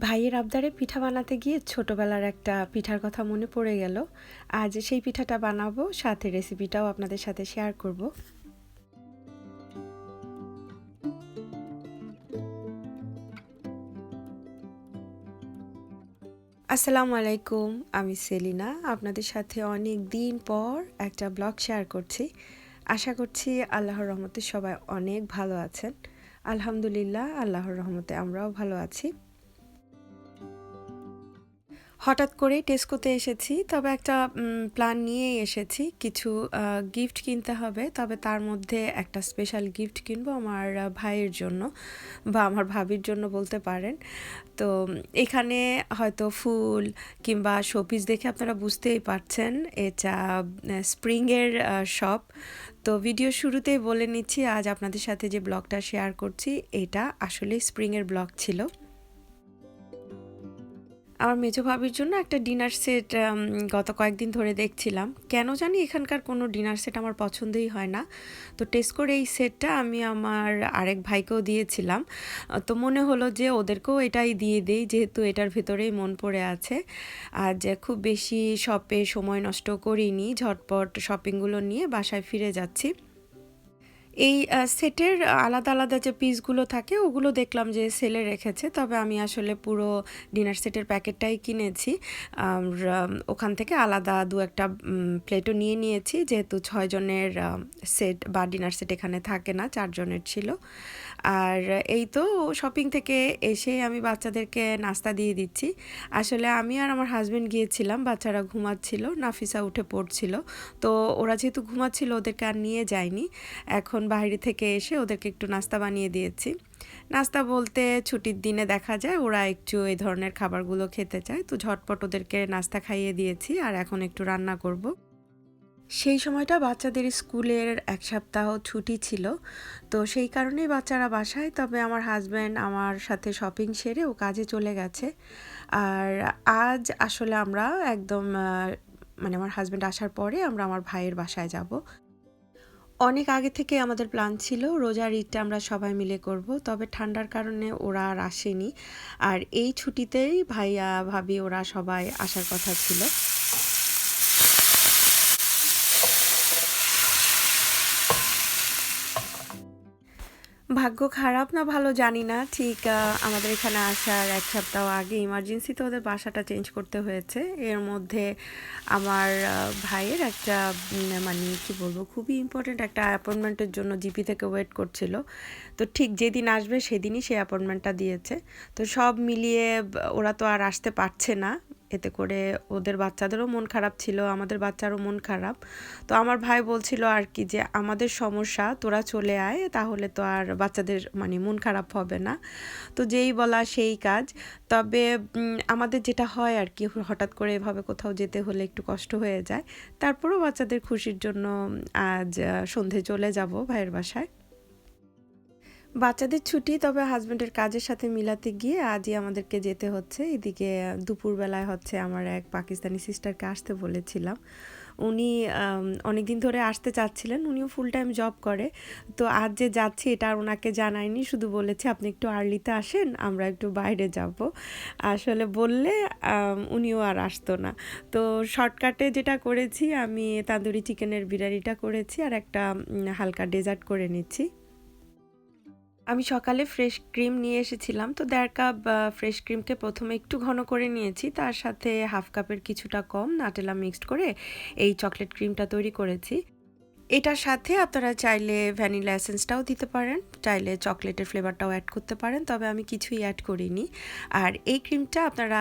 ভাইয়ের আবদারে পিঠা বানাতে গিয়ে ছোটবেলার একটা পিঠার কথা মনে পড়ে গেল। আজ সেই পিঠাটা বানাবো, সাথে রেসিপিটাও আপনাদের সাথে শেয়ার করব। আসসালামু আলাইকুম, আমি সেলিনা। আপনাদের সাথে অনেক দিন পর একটা ব্লগ শেয়ার করছি। আশা করছি আল্লাহর রহমতে সবাই অনেক ভালো আছেন। আলহামদুলিল্লাহ, আল্লাহর রহমতে আমরাও ভালো আছি। হঠাৎ করেই টেস্কোতে এসেছি, তবে একটা প্ল্যান নিয়েই এসেছি। কিছু গিফট কিনতে হবে, তবে তার মধ্যে একটা স্পেশাল গিফট কিনবো আমার ভাইয়ের জন্য বা আমার ভাবির জন্য বলতে পারেন। তো, এখানে হয়তো ফুল কিংবা শোপিস দেখে আপনারা বুঝতেই পারছেন, এটা স্প্রিংয়ের শপ তো ভিডিও শুরুতেই বলে নিচ্ছি, আজ আপনাদের সাথে যে ব্লগটা শেয়ার করছি, এটা আসলে স্প্রিংয়ের ব্লগ ছিল। আমার মেজো ভাবির জন্য একটা ডিনার সেট গত কয়েকদিন ধরে দেখছিলাম। কেন জানি এখানকার কোনো ডিনার সেট আমার পছন্দই হয় না। তো টেস্ট করে এই সেটটা আমি আমার আরেক ভাইকেও দিয়েছিলাম। তো মনে হলো যে ওদেরকেও এটাই দিয়ে দেই, যেহেতু এটার ভেতরেই মন পড়ে আছে। আর যে খুব বেশি শপে সময় নষ্ট করিনি, ঝটপট শপিংগুলো নিয়ে বাসায় ফিরে যাচ্ছি। এই সেটের আলাদা আলাদা যে পিসগুলো থাকে, ওগুলো দেখলাম যে সেলে রেখেছে। তবে আমি আসলে পুরো ডিনার সেটের প্যাকেটটাই কিনেছি। ওখান থেকে আলাদা দু একটা প্লেটও নিয়ে নিয়েছি। যেহেতু ছয়জনের সেট বা ডিনার সেট এখানে থাকে না, চারজনের ছিল। আর এই তো শপিং থেকে এসে আমি বাচ্চাদেরকে নাস্তা দিয়ে দিচ্ছি। আসলে আমি আর আমার হাজব্যান্ড গিয়েছিলাম, বাচ্চারা ঘুমাচ্ছিল, নাফিসা উঠে পড়ছিল। তো ওরা যেহেতু ঘুমাচ্ছিল, ওদেরকে আর নিয়ে যায়নি। এখন বাইরে থেকে এসে ওদেরকে একটু নাস্তা বানিয়ে দিয়েছি। নাস্তা বলতে ছুটির দিনে দেখা যায়, ওরা একটু এই ধরনের খাবারগুলো খেতে চায়। তো ঝটপট ওদেরকে নাস্তা খাইয়ে দিয়েছি আর এখন একটু রান্না করব। সেই সময়টা বাচ্চাদের স্কুলের এক সপ্তাহ ছুটি ছিল। তো সেই কারণেই বাচ্চারা বাসায়, তবে আমার হাজব্যান্ড আমার সাথে শপিং সেরে ও কাজে চলে গেছে। আর আজ আসলে আমরা একদম মানে আমার হাজব্যান্ড আসার পরে আমরা আমার ভাইয়ের বাসায় যাব। অনেক আগে থেকে আমাদের প্ল্যান ছিল, রোজার ঈদটা আমরা সবাই মিলে করব, তবে ঠান্ডার কারণে ওরা আর আসেনি। আর এই ছুটিতেই ভাইয়া, ভাবি ওরা সবাই আসার কথা ছিল। ভাগ্য খারাপ না ভালো জানি না। ঠিক আমাদের এখানে আসার এক সপ্তাহ আগে ইমার্জেন্সিতে ওদের বাসাটা চেঞ্জ করতে হয়েছে। এর মধ্যে আমার ভাইয়ের একটা মানে কি বলব, খুবই ইম্পর্টেন্ট একটা অ্যাপয়েন্টমেন্টের জন্য জিপি থেকে ওয়েট করছিল। তো ঠিক যেদিন আসবে সেদিনই সেই অ্যাপয়েন্টমেন্টটা দিয়েছে। তো সব মিলিয়ে ওরা তো আর আসতে পারছে না। এতে করে ওদের বাচ্চাদেরও মন খারাপ ছিল, আমাদের বাচ্চারও মন খারাপ। তো আমার ভাই বলছিল আর কি যে, আমাদের সমস্যা, তোরা চলে আয়, তাহলে তো আর বাচ্চাদের মানে মন খারাপ হবে না। তো যেই বলা সেই কাজ। তবে আমাদের যেটা হয় আর কি, হঠাৎ করে এভাবে কোথাও যেতে হলে একটু কষ্ট হয়ে যায়। তারপরেও বাচ্চাদের খুশির জন্য আজ সন্ধে চলে যাব ভাইয়ের বাসায়। বাচ্চাদের ছুটি, তবে হাজব্যান্ডের কাজের সাথে মিলাতে গিয়ে আজই আমাদেরকে যেতে হচ্ছে। এদিকে দুপুরবেলায় হচ্ছে আমার এক পাকিস্তানি সিস্টারকে আসতে বলেছিলাম। উনি অনেক দিন ধরে আসতে চাচ্ছিলেন, উনিও ফুল টাইম জব করে। তো আজ যে যাচ্ছি, এটা আর ওনাকে জানায়নি, শুধু বলেছে, আপনি একটু আর্লিতে আসেন, আমরা একটু বাইরে যাব। আসলে বললে উনিও আর আসতো না। তো শর্টকাটে যেটা করেছি, আমি তান্দুরি চিকেনের বিরিয়ানিটা করেছি, আর একটা হালকা ডেজার্ট করে নিচ্ছি। আমি সকালে ফ্রেশ ক্রিম নিয়ে এসেছিলাম। তো দেড় কাপ ফ্রেশ ক্রিমকে প্রথমে একটু ঘন করে নিয়েছি। তার সাথে হাফ কাপের কিছুটা কম নাটেলা মিক্সড করে এই চকলেট ক্রিমটা তৈরি করেছি। এটার সাথে আপনারা চাইলে ভ্যানিলা এসেন্সটাও দিতে পারেন, চাইলে চকলেটের ফ্লেভারটাও অ্যাড করতে পারেন, তবে আমি কিছুই অ্যাড করিনি। আর এই ক্রিমটা আপনারা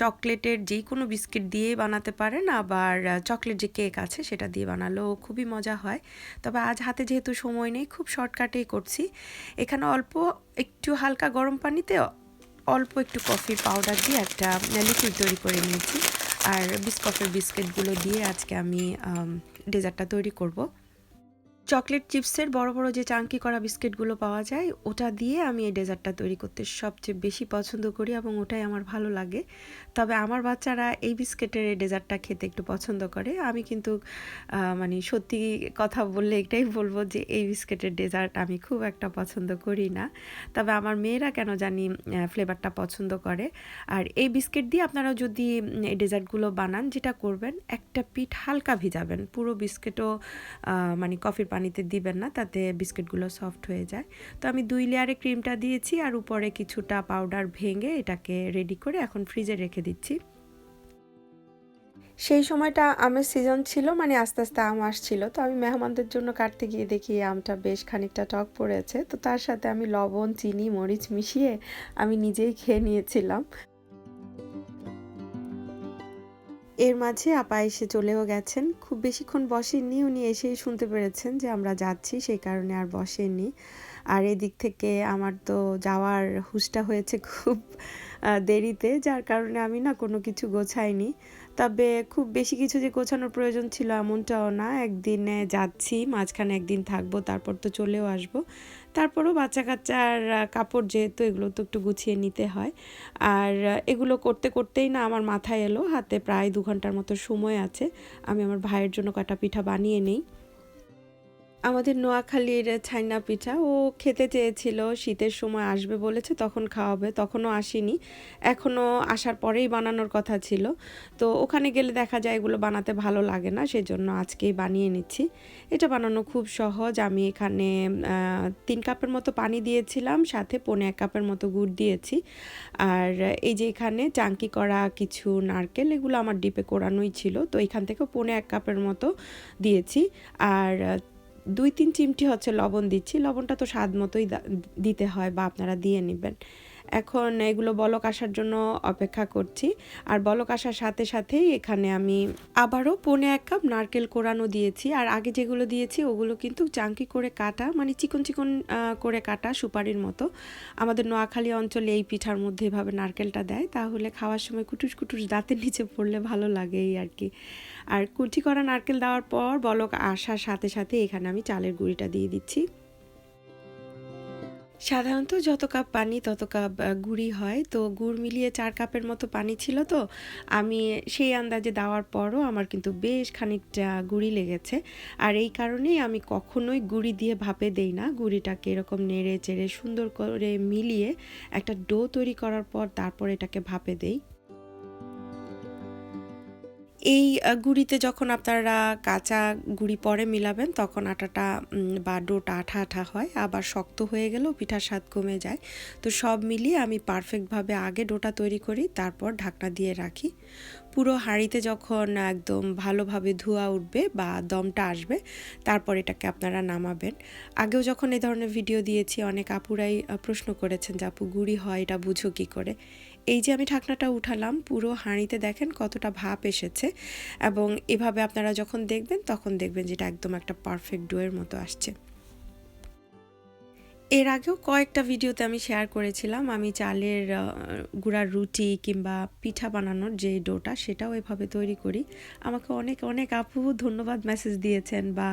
চকলেটের যে কোনো বিস্কিট দিয়ে বানাতে পারেন, আবার চকলেট যে কেক আছে সেটা দিয়ে বানালেও খুবই মজা হয়। তবে আজ হাতে যেহেতু সময় নেই, খুব শর্টকাটেই করছি। এখানে অল্প একটু হালকা গরম পানিতে অল্প একটু কফির পাউডার দিয়ে একটা লিকুইড তৈরি করে নিয়েছি। আর বিস্কফের বিস্কিটগুলো দিয়ে আজকে আমি ডেজার্টটা তৈরি করব। চকলেট চিপসের বড় বড় যে চাঙ্কি করা বিস্কিটগুলো পাওয়া যায়, ওটা দিয়ে আমি এই ডেজার্টটা তৈরি করতে সবচেয়ে বেশি পছন্দ করি এবং ওটাই আমার ভালো লাগে। তবে আমার বাচ্চারা এই বিস্কিটের এই ডেজার্টটা খেতে একটু পছন্দ করে। আমি কিন্তু মানে সত্যি কথা বললে এটাই বলব যে এই বিস্কিটের ডেজার্ট আমি খুব একটা পছন্দ করি না। তবে আমার মেয়েরা কেন জানি ফ্লেভারটা পছন্দ করে। আর এই বিস্কিট দিয়ে আপনারা যদি এই ডেজার্টগুলো বানান, যেটা করবেন, একটা পিঠ হালকা ভিজাবেন। পুরো বিস্কিটও মানে কফির পানিতে দিবেন না, তাতে বিস্কিটগুলো সফট হয়ে যায়। তো আমি দুই লেয়ারে ক্রিমটা দিয়েছি আর উপরে কিছুটা পাউডার ভেঙে এটাকে রেডি করে এখন ফ্রিজে রেখে দিচ্ছি। সেই সময়টা আমের সিজন ছিল মানে আস্তে আস্তে আম আসছিল। তো আমি মেহমানদের জন্য কাটতে গিয়ে দেখি আমটা বেশ খানিকটা টক পড়েছে। তো তার সাথে আমি লবণ, চিনি, মরিচ মিশিয়ে আমি নিজেই খেয়ে নিয়েছিলাম। এর মাঝে আপা এসে চলেও গেছেন। খুব বেশিক্ষণ বসেননি, উনি এসেই শুনতে পেরেছেন যে আমরা যাচ্ছি, সেই কারণে আর বসেননি। আর এদিক থেকে আমার তো যাওয়ার হুঁশটা হয়েছে খুব দেরিতে, যার কারণে আমি না কোনো কিছু গোছাইনি। তবে খুব বেশি কিছু যে গোছানোর প্রয়োজন ছিল এমনটাও না। একদিনে যাচ্ছি, মাঝখানে একদিন থাকব, তারপর তো চলেও আসব। তারপরও বাচ্চা কাচ্চার কাপড় যেহেতু এগুলো তো একটু গুছিয়ে নিতে হয়। আর এগুলো করতে করতেই না আমার মাথায় এলো, হাতে প্রায় দু ঘণ্টার মতো সময় আছে। আমি আমার ভাইয়ের জন্য কাটা পিঠা বানিয়ে নিই। আমাদের নোয়াখালীর ছাইনা পিঠা, ও খেতে চেয়েছিল, শীতের সময় আসবে বলেছে, তখন খাওয়াবে, তখনও আসেনি। এখনও আসার পরেই বানানোর কথা ছিল। তো ওখানে গেলে দেখা যায় এগুলো বানাতে ভালো লাগে না, সেজন্য আজকেই বানিয়ে নিচ্ছি। এটা বানানো খুব সহজ। আমি এখানে তিন কাপের মতো পানি দিয়েছিলাম, সাথে পনে এক কাপের মতো গুড় দিয়েছি। আর এই যে এখানে চাঙ্কি করা কিছু নারকেল, এগুলো আমার ডিপে কোরানোই ছিল, তো এখান থেকে পনে এক কাপের মতো দিয়েছি। আর দুই তিন চিমটি হচ্ছে লবণ দিচ্ছি। লবণটা তো স্বাদ মতোই দিতে হয় বা আপনারা দিয়ে নেবেন। এখন এগুলো বলক আসার জন্য অপেক্ষা করছি। আর বলক আসার সাথে সাথেই এখানে আমি আবারও পৌনে এক কাপ নারকেল কোরানো দিয়েছি। আর আগে যেগুলো দিয়েছি, ওগুলো কিন্তু চাঙ্কি করে কাটা মানে চিকন চিকন করে কাটা সুপারির মতো। আমাদের নোয়াখালী অঞ্চলে এই পিঠার মধ্যে এভাবে নারকেলটা দেয়। তাহলে খাওয়ার সময় কুটুস কুটুস দাঁতের নিচে পড়লে ভালো লাগে এই আর কি। আর কুচি করা নারকেল দেওয়ার পর বলক আসার সাথে সাথে এখানে আমি চালের গুঁড়িটা দিয়ে দিচ্ছি। সাধারণত যত কাপ পানি তত কাপ গুড়ি হয়। তো গুড় মিলিয়ে চার কাপের মতো পানি ছিল তো। আমি সেই আন্দাজে দেওয়ার পরও আমার কিন্তু বেশ খানিকটা গুড়ি লেগেছে। আর এই কারণেই আমি কখনোই গুড়ি দিয়ে ভাপে দেই না। গুড়িটাকে এরকম নেড়ে চেড়ে সুন্দর করে মিলিয়ে একটা ডো তৈরি করার পর তারপর এটাকে ভাপে দেই। এই গুড়িতে যখন আপনারা কাঁচা গুঁড়ি পরে মিলাবেন, তখন আটাটা বা ডোটা আঠা আঠা হয়, আবার শক্ত হয়ে গেলেও পিঠার স্বাদ কমে যায়। তো সব মিলিয়ে আমি পারফেক্টভাবে আগে ডোটা তৈরি করি, তারপর ঢাকনা দিয়ে রাখি। পুরো হাঁড়িতে যখন একদম ভালোভাবে ধোয়া উঠবে বা দমটা আসবে, তারপর এটাকে আপনারা নামাবেন। আগেও যখন এই ধরনের ভিডিও দিয়েছি, অনেক আপুরাই প্রশ্ন করেছেন যে, আপু, গুঁড়ি হয়, এটা বুঝো কী করে? এই যে আমি ঢাকনাটা উঠালাম, পুরো হাঁড়িতে দেখেন কতটা ভাপ এসেছে এবং এভাবে আপনারা যখন দেখবেন, তখন দেখবেন যেটা একদম একটা পারফেক্ট ডোয়ের মতো আসছে। এর আগেও কয়েকটা ভিডিওতে আমি শেয়ার করেছিলাম। আমি চালের গুঁড়ার রুটি কিংবা পিঠা বানানোর যে ডোটা, সেটাও এভাবে তৈরি করি। আমাকে অনেক অনেক আপু ধন্যবাদ মেসেজ দিয়েছেন বা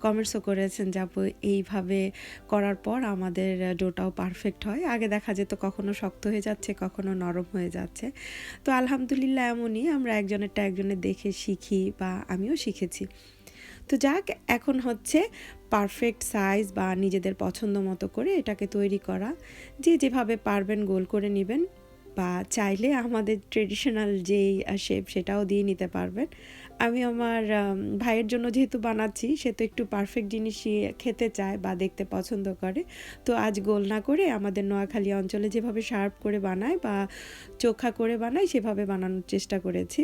কমেন্টসও করেছেন যে, আপু, এইভাবে করার পর আমাদের ডোটাও পারফেক্ট হয়। আগে দেখা যেত কখনো শক্ত হয়ে যাচ্ছে, কখনো নরম হয়ে যাচ্ছে। তো আলহামদুলিল্লাহ এমনই, আমরা একজনেরটা একজনের দেখে শিখি বা আমিও শিখেছি। তো যাক, এখন হচ্ছে পারফেক্ট সাইজ বা নিজেদের পছন্দ মতো করে এটাকে তৈরি করা। যে যেভাবে পারবেন গোল করে নেবেন বা চাইলে আমাদের ট্রেডিশনাল যেই শেপ সেটাও দিয়ে নিতে পারবেন। আমি আমার ভাইয়ের জন্য যেহেতু বানাচ্ছি, সে তো একটু পারফেক্ট জিনিসই খেতে চায় বা দেখতে পছন্দ করে। তো আজ গোল না করে আমাদের নোয়াখালী অঞ্চলে যেভাবে শার্প করে বানায় বা চোখা করে বানায়, সেভাবে বানানোর চেষ্টা করেছি।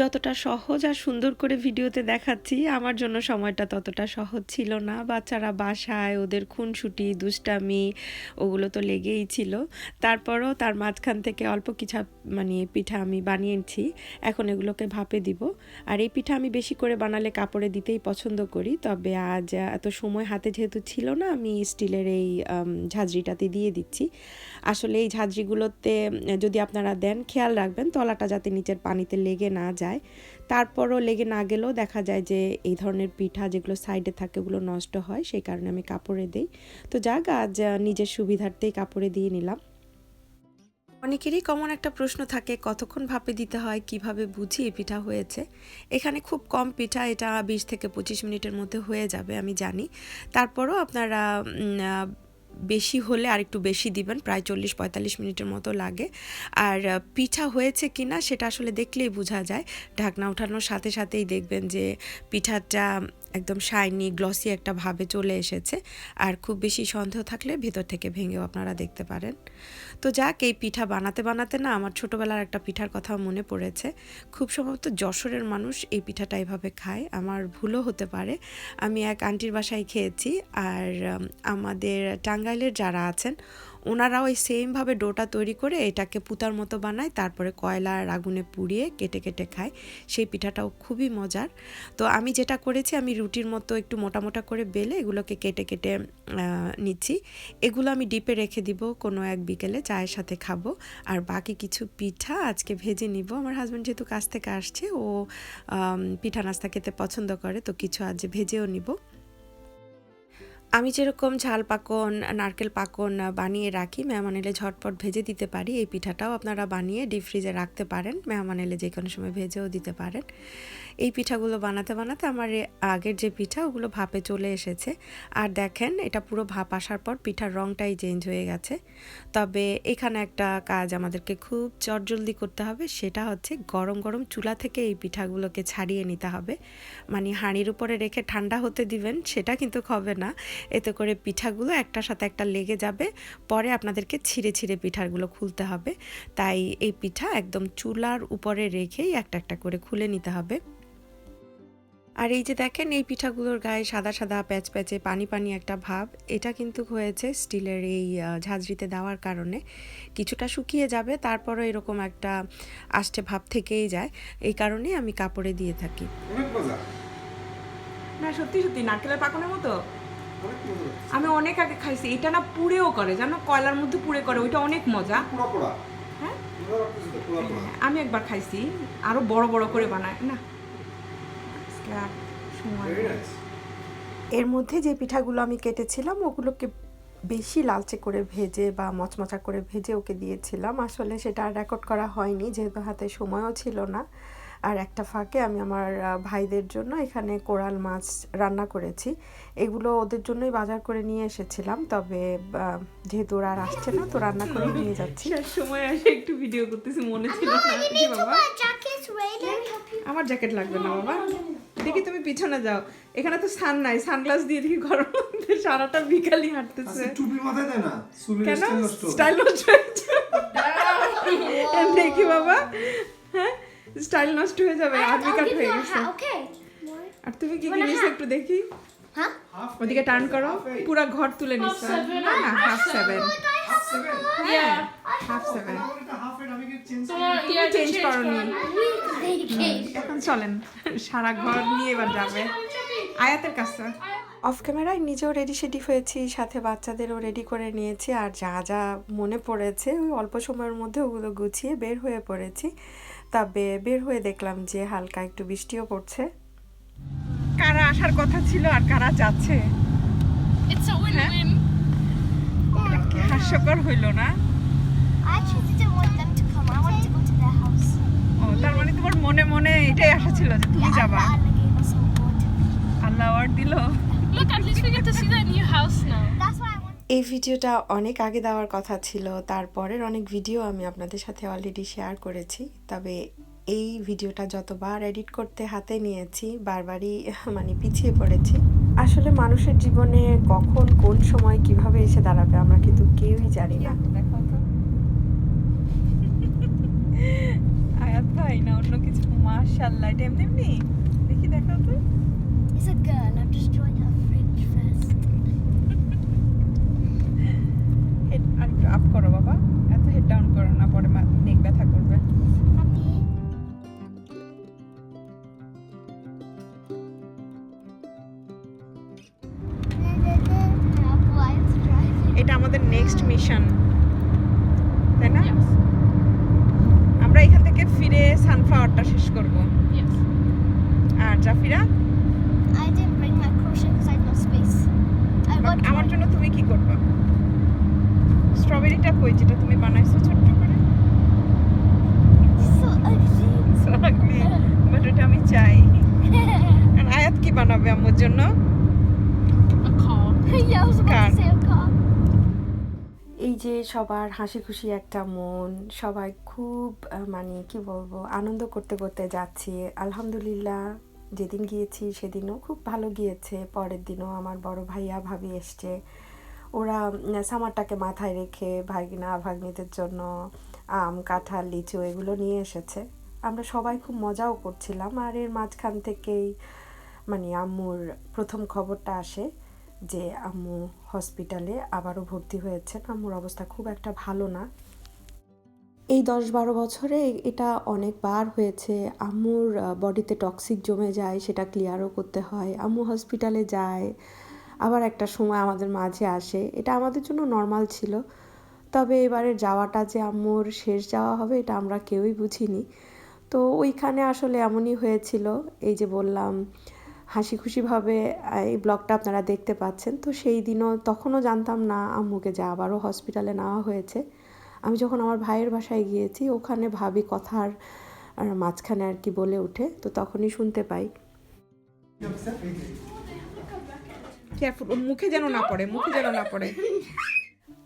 যতটা সহজ আর সুন্দর করে ভিডিওতে দেখাচ্ছি, আমার জন্য সময়টা ততটা সহজ ছিল না। বাচ্চারা বাসায়, ওদের খুনসুটি, দুষ্টামি, ওগুলো তো লেগেই ছিল। তারপরও তার মাঝখান থেকে অল্প কিছু মানে পিঠা আমি বানিয়েছি, এখন এগুলোকে ভাপে দিব। আর এই পিঠা আমি বেশি করে বানালে কাপড়ে দিতেই পছন্দ করি, তবে আজ এত সময় হাতে যেহেতু ছিল না, আমি স্টিলের এই ঝাঁঝরিটাতে দিয়ে দিচ্ছি। আসলে এই ঝাঁঝরিগুলোতে যদি আপনারা দেন, খেয়াল রাখবেন, তলাটা যাতে নিচের পানিতে লেগে না যায়। তারপরও লেগে না গেলেও দেখা যায় যে এই ধরনের পিঠা যেগুলো সাইডে থাকে ওগুলো নষ্ট হয়, সেই কারণে আমি কাপড়ে দিই। তো যাক, আজ নিজের সুবিধার্থেই কাপড়ে দিয়ে নিলাম। অনেকেরই কমন একটা প্রশ্ন থাকে, কতক্ষণ ভাপে দিতে হয়, কীভাবে বুঝি পিঠা হয়েছে? এখানে খুব কম পিঠা, এটা বিশ থেকে পঁচিশ মিনিটের মধ্যে হয়ে যাবে, আমি জানি। তারপরও আপনারা বেশি হলে আর একটু বেশি দিবেন, প্রায় চল্লিশ পঁয়তাল্লিশ মিনিটের মতো লাগে। আর পিঠা হয়েছে কিনা সেটা আসলে দেখলেই বোঝা যায়। ঢাকনা ওঠানোর সাথে সাথেই দেখবেন যে পিঠাটা একদম শাইনি গ্লসি একটা ভাবে চলে এসেছে। আর খুব বেশি সন্দেহ থাকলে ভেতর থেকে ভেঙেও আপনারা দেখতে পারেন। তো যাক, এই পিঠা বানাতে বানাতে না আমার ছোটোবেলার একটা পিঠার কথা মনে পড়েছে। খুব সম্ভবত যশোরের মানুষ এই পিঠাটা এভাবে খায়। আমার ভুলও হতে পারে। আমি এক আন্টির বাসায় খেয়েছি। আর আমাদের টাঙ্গাইলের যারা আছেন ওনারাও এই সেমভাবে ডোটা তৈরি করে এটাকে পুতার মতো বানায়, তারপরে কয়লার আগুনে পুড়িয়ে কেটে কেটে খায়। সেই পিঠাটাও খুবই মজার। তো আমি যেটা করেছি, আমি রুটির মতো একটু মোটা মোটা করে বেলে এগুলোকে কেটে কেটে নিচ্ছি। এগুলো আমি ডিপে রেখে দিব, কোনো এক বিকেলে চায়ের সাথে খাব। আর বাকি কিছু পিঠা আজকে ভেজে নিব। আমার হাজব্যান্ড যেহেতু কাছ থেকে আসছে, ও পিঠা নাস্তা খেতে পছন্দ করে, তো কিছু আজ ভেজেও নিব। আমি যেরকম ঝাল পাকন, নারকেল পাকন বানিয়ে রাখি মেহমান এলে ঝটপট ভেজে দিতে পারি। এই পিঠাটাও আপনারা বানিয়ে ডিপ ফ্রিজে রাখতে পারেন মেহমান এলে যে কোনো সময় ভেজেও দিতে পারেন। এই পিঠাগুলো বানাতে বানাতে আমার আগের যে পিঠা, ওগুলো ভাপে চলে এসেছে। আর দেখেন, এটা পুরো ভাপ আসার পর পিঠার রংটাই চেঞ্জ হয়ে গেছে। তবে এখানে একটা কাজ আমাদেরকে খুব চটজলদি করতে হবে, সেটা হচ্ছে গরম গরম চুলা থেকে এই পিঠাগুলোকে ছাড়িয়ে নিতে হবে। মানে হাঁড়ির উপরে রেখে ঠান্ডা হতে দিবেন, সেটা কিন্তু হবে না। এতে করে পিঠাগুলো একটার সাথে একটা লেগে যাবে, পরে আপনাদেরকে ছিঁড়ে ছিঁড়ে পিঠাগুলো খুলতে হবে। তাই এই পিঠা একদম চুলার উপরে রেখেই একটা একটা করে খুলে নিতে হবে। আর এই যে দেখেন এই পিঠাগুলোর গায়ে সাদা সাদা প্যাচ প্যাচে পানি পানি একটা ভাব এটা কিন্তু হয়েছে স্টিলের এই ঝাঁঝরিতে দেওয়ার কারণে। কিছুটা শুকিয়ে যাবে তারপরও এরকম একটা আষ্টে ভাব থেকেই যায়। এই কারণে আমি কাপড়ে দিয়ে থাকি। না সত্যি সত্যি নারকেলের পাকনের মতো? আমি অনেক আগে খাইছি এটা না পুড়েও করে জানো? কয়লার মধ্যে পুড়ে করে ওইটা অনেক মজা। হ্যাঁ? আমি একবার খাইছি আরও বড় বড় করে বানায় না? আর সময়। এর মধ্যে যে পিঠাগুলো আমি কেটেছিলাম ওগুলোকে বেশি লালচে করে ভেজে বা মচমচা করে ভেজে ওকে দিয়েছিলাম। আসলে সেটা আর রেকর্ড করা হয়নি যেহেতু হাতে সময়ও ছিল না। আর একটা ফাঁকে আমি আমার ভাইদের জন্য এখানে কোরাল মাছ রান্না করেছি। এগুলো ওদের জন্যই বাজার করে নিয়ে এসেছিলাম তবে যেহেতু ওরা আর আসছে না তো রান্না করে নিয়ে যাচ্ছি। সময় এসে একটু ভিডিও করতেছি মনে ছিল বাবা. আমার জ্যাকেট লাগবে না বাবা। দেখি তুমি পিছনে যাও। এখানে তো সান নাই সানগ্লাস দিয়ে দেখি ঘরের মধ্যে সারাটা বিকালই হাঁটতেছে। টুপি মাথায় দেয় না কেন? স্টাইল নষ্ট। দেখি বাবা। স্টাইল নষ্ট হয়ে যাবে I'll কাট give হয়ে গেছে? আর তুমি কি কি wanna নিয়েছো একটু দেখি? Half ওদিকে টার্ন করো পুরো ঘর তুলে নিচ্ছ না না হাফ সেভেন? হ্যাঁ হাফ সেভেন চেঞ্জ করনি Weekly. এখন চলেন সারা ঘর নিয়ে এবার যাবে। আয়াতের কাছে। অফ ক্যামেরায় নিজেও রেডি সেডি হয়েছি সাথে বাচ্চাদেরও রেডি করে নিয়েছি আর যা যা মনে পড়েছে ওই অল্প সময়ের মধ্যে ওগুলো গুছিয়ে বের হয়ে পড়েছি। তবে বের হয়ে দেখলাম যে হালকা একটু বৃষ্টিও পড়ছে। কারা আসার কথা ছিল আর কারা যাচ্ছে? কি হাস্যকর হইল না? তার মানে তোমার মনে মনে এটাই আশা ছিল যে তুমি যাবা. আল্লাহ দিল। Look, at least we get to see new house now. That's why I want. এই ভিডিওটা অনেক আগে দেওয়ার কথা ছিল তারপরের অনেক ভিডিও আমি আপনাদের সাথে অলরেডি শেয়ার করেছি তবে এই ভিডিওটা যতবার এডিট করতে হাতে নিয়েছি বারবারই মানে পিছিয়ে পড়েছি আসলে মানুষের জীবনে কখন কোন সময় কীভাবে এসে দাঁড়াবে আমরা কিন্তু কেউই জানি না আয়াত ভাই না অন্য কিছু মাশাআল্লাহ এটা এমনি এমনি দেখি দেখাও তো It's a girl. I'm just drawing head R up করো বাবা। এত হেড ডাউন করো না পরে নেক ব্যথা করবে? এটা আমাদের নেক্সট মিশন তাই না? আমরা এখান থেকে ফিরে সানফ্লাওয়ারটা শেষ করব. আর Zafira? I didn't bring my crochet because I আমার. জন্য তুমি কি করবে? স্ট্রবেরিটা কই যেটা তুমি বানাইছো ছোট্ট করে? বাট ওটা আমি চাই। আর আয়াত কি বানাবে আমার জন্য. এই যে সবার হাসি খুশি একটা মন সবাই খুব মানে কি বলব আনন্দ করতে করতে যাচ্ছি। আলহামদুলিল্লাহ। যেদিন গিয়েছি সেদিনও খুব ভালো গিয়েছে। পরের দিনও আমার বড় ভাইয়া, ভাবি এসছে। ওরা সামারটাকে মাথায় রেখে ভাগিনা, ভাগ্নিদের জন্য আম, কাঁঠাল, লিচু এগুলো নিয়ে এসেছে। আমরা সবাই খুব মজাও করছিলাম আর এর মাঝখান থেকেই মানে আম্মুর প্রথম খবরটা আসে যে আম্মু হসপিটালে আবারও ভর্তি হয়েছেন। আম্মুর অবস্থা খুব একটা ভালো না। এই দশ বারো বছরে এটা অনেকবার হয়েছে। আম্মুর বডিতে টক্সিক জমে যায়, সেটা ক্লিয়ারও করতে হয়। আম্মু হসপিটালে যায়, আবার একটা সময় আমাদের মাঝে আসে। এটা আমাদের জন্য নর্মাল ছিল। তবে এবারে যাওয়াটা যে আম্মুর শেষ যাওয়া হবে, এটা আমরা কেউই বুঝিনি। তো ওইখানে আসলে এমনই হয়েছিল, এই যে বললাম, হাসি খুশিভাবে এই ব্লগটা আপনারা দেখতে পাচ্ছেন। তো সেই দিনও তখনও জানতাম না, আম্মুকে যে আবারও হসপিটালে নেওয়া হয়েছে। আমি যখন আমার ভাইয়ের বাসায় গিয়েছি ওখানে ভাবি কথার আর মাঝখানে আর কি বলে ওঠে তো তখনই শুনতে পাই। মুখে যেন না পড়ে মুখে যেন না পড়ে।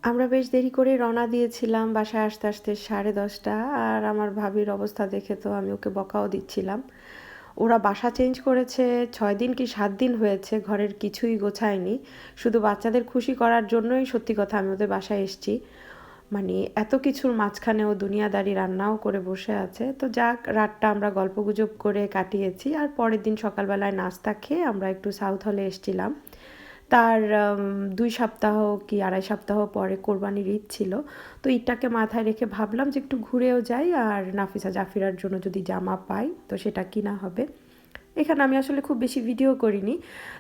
আমরা বেশ দেরি করে রওনা দিয়েছিলাম বাসায় আসতে আসতে সাড়ে দশটা আর আমার ভাবির অবস্থা দেখে তো আমি ওকে বকাও দিচ্ছিলাম। ওরা বাসা চেঞ্জ করেছে ছয় দিন কি সাত দিন হয়েছে ঘরের কিছুই গোছায়নি। শুধু বাচ্চাদের খুশি করার জন্যই সত্যি কথা আমি ওদের বাসায় এসেছি। মানে এত কিছুর মাঝখানেও দুনিয়াদারি রান্নাও করে বসে আছে। তো যাক, রাতটা আমরা গল্পগুজব করে কাটিয়েছি আর পরের দিন সকালবেলায় নাস্তা খেয়ে আমরা একটু সাউথ হলে এসেছিলাম। তার দুই সপ্তাহ কি আড়াই সপ্তাহ পরে কোরবানির ঈদ ছিল। তো ঈদটাকে মাথায় রেখে ভাবলাম যে একটু ঘুরেও যাই আর নাফিসা জাফিরার জন্য যদি জামা পাই, তো সেটা কিনা হবে। এখানে আমি আসলে খুব বেশি ভিডিও করিনি।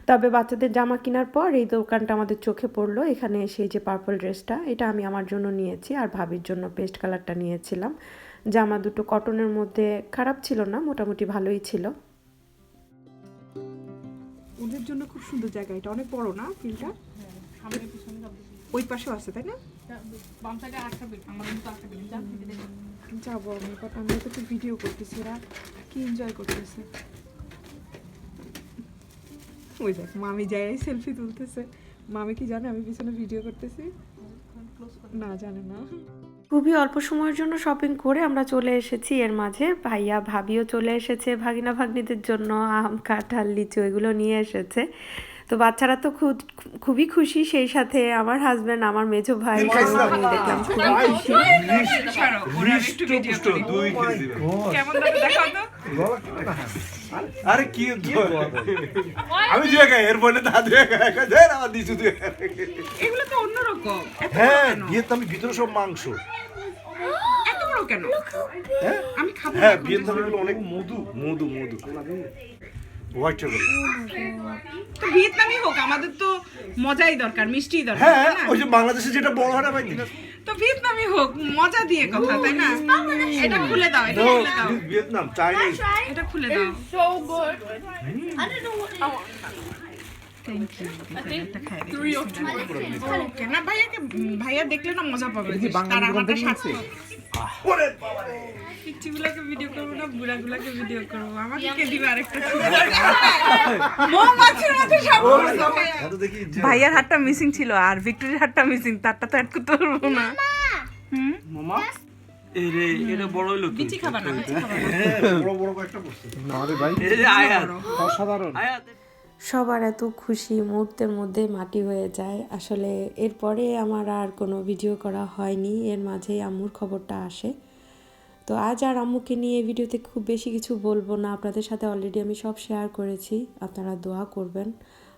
তবে বাচ্চাদের জামা কেনার পর এই দোকানটা আমাদের চোখে পড়ল। এখানে সেই যে পার্পল ড্রেসটা এটা আমি আমার জন্য নিয়েছি আর ভাবির জন্য পেস্ট কালারটা নিয়েছিলাম। জামা দুটো কটনের মধ্যে খারাপ ছিল না, মোটামুটি ভালোই ছিল। ওদের জন্য খুব সুন্দর জায়গা এটা, অনেক বড় না ফিল্ডটা। ওই পাশেও আছে, তাই না? যাব আমি বাট তো ভিডিও করতেছি, এরা কি এনজয় করতেছে? ওই দেখ মামি যাই সেলফি তুলতেছে। মামি কি জানে আমি পিছনে ভিডিও করতেছি? না জানে না। খুবই অল্প সময়ের জন্য শপিং করে আমরা চলে এসেছি এর মাঝে। ভাইয়া ভাবিও চলে এসেছে ভাগিনা ভাগ্নিদের জন্য আম কাঁঠাল লিচু এগুলো নিয়ে এসেছে। তো বাচ্চারা তো খুব খুবই খুশি সেই সাথে আমার হাজব্যান্ড আমার মেজো ভাই। আমি দেখলাম। খুবই খুশি তো আরে কি আমি দুই একা এর বলে দা দুই একা একা দেন আমার দিছু দুই এগুলো তো অন্যরকম। হ্যাঁ? ভিয়েতনামি ভিতরে সব মাংস। এত বড় কেন? হ্যাঁ? আমি খাব হ্যাঁ অনেক মধু মধু মধু। হোয়াইট চকলেট তো ভিয়েতনামি হোক আমাদের তো মজাই দরকার মিষ্টি দরকার হ্যাঁ ওই যে বাংলাদেশে যেটা বড় হয় না ভাই তো হোক মজা দিয়ে কথা তাই না? এটা খুলে দাও এটা খুলে দাও। ভিয়েতনাম চাইনিজ এটা খুলে দাও। ভাইয়াকে ভাইয়া দেখলে না মজা পাবে তার আমারটা সাথে ওরে বাবা রে। পিচ্চিগুলাকে ভিডিও করব না বুড়াগুলাকে ভিডিও করব। আমাকে কে দিবে আরেকটা মৌমাছির মতো সব করছ। ভাইয়া। এত দেখি ভাইয়ার হাতটা মিসিং ছিল আর ভিক্টোরির হাতটা মিসিং তারটা তো অ্যাড করতে পারব না। মামা। এই এটা বড় বিচি না বিচি বড় এই আয়াত। অসাধারণ। আয়াত সবার এত খুশি মুহূর্তের মধ্যে মাটি হয়ে যায়। আসলে এরপরে আমার আর কোনো ভিডিও করা হয়নি। এর মাঝেই আম্মুর খবরটা আসে। তো আজ আর আম্মুকে নিয়ে ভিডিওতে খুব বেশি কিছু বলব না। আপনাদের সাথে অলরেডি আমি সব শেয়ার করেছি। আপনারা দোয়া করবেন।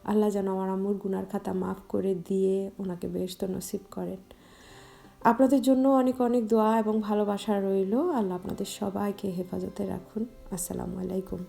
আল্লাহ যেন আমার আম্মুর গুনার খাতা মাফ করে দিয়ে ওনাকে বেশ তো নসিব করেন। আপনাদের জন্য অনেক অনেক দোয়া এবং ভালোবাসা রইল। আল্লাহ আপনাদের সবাইকে হেফাজতে রাখুন। আসসালামু আলাইকুম।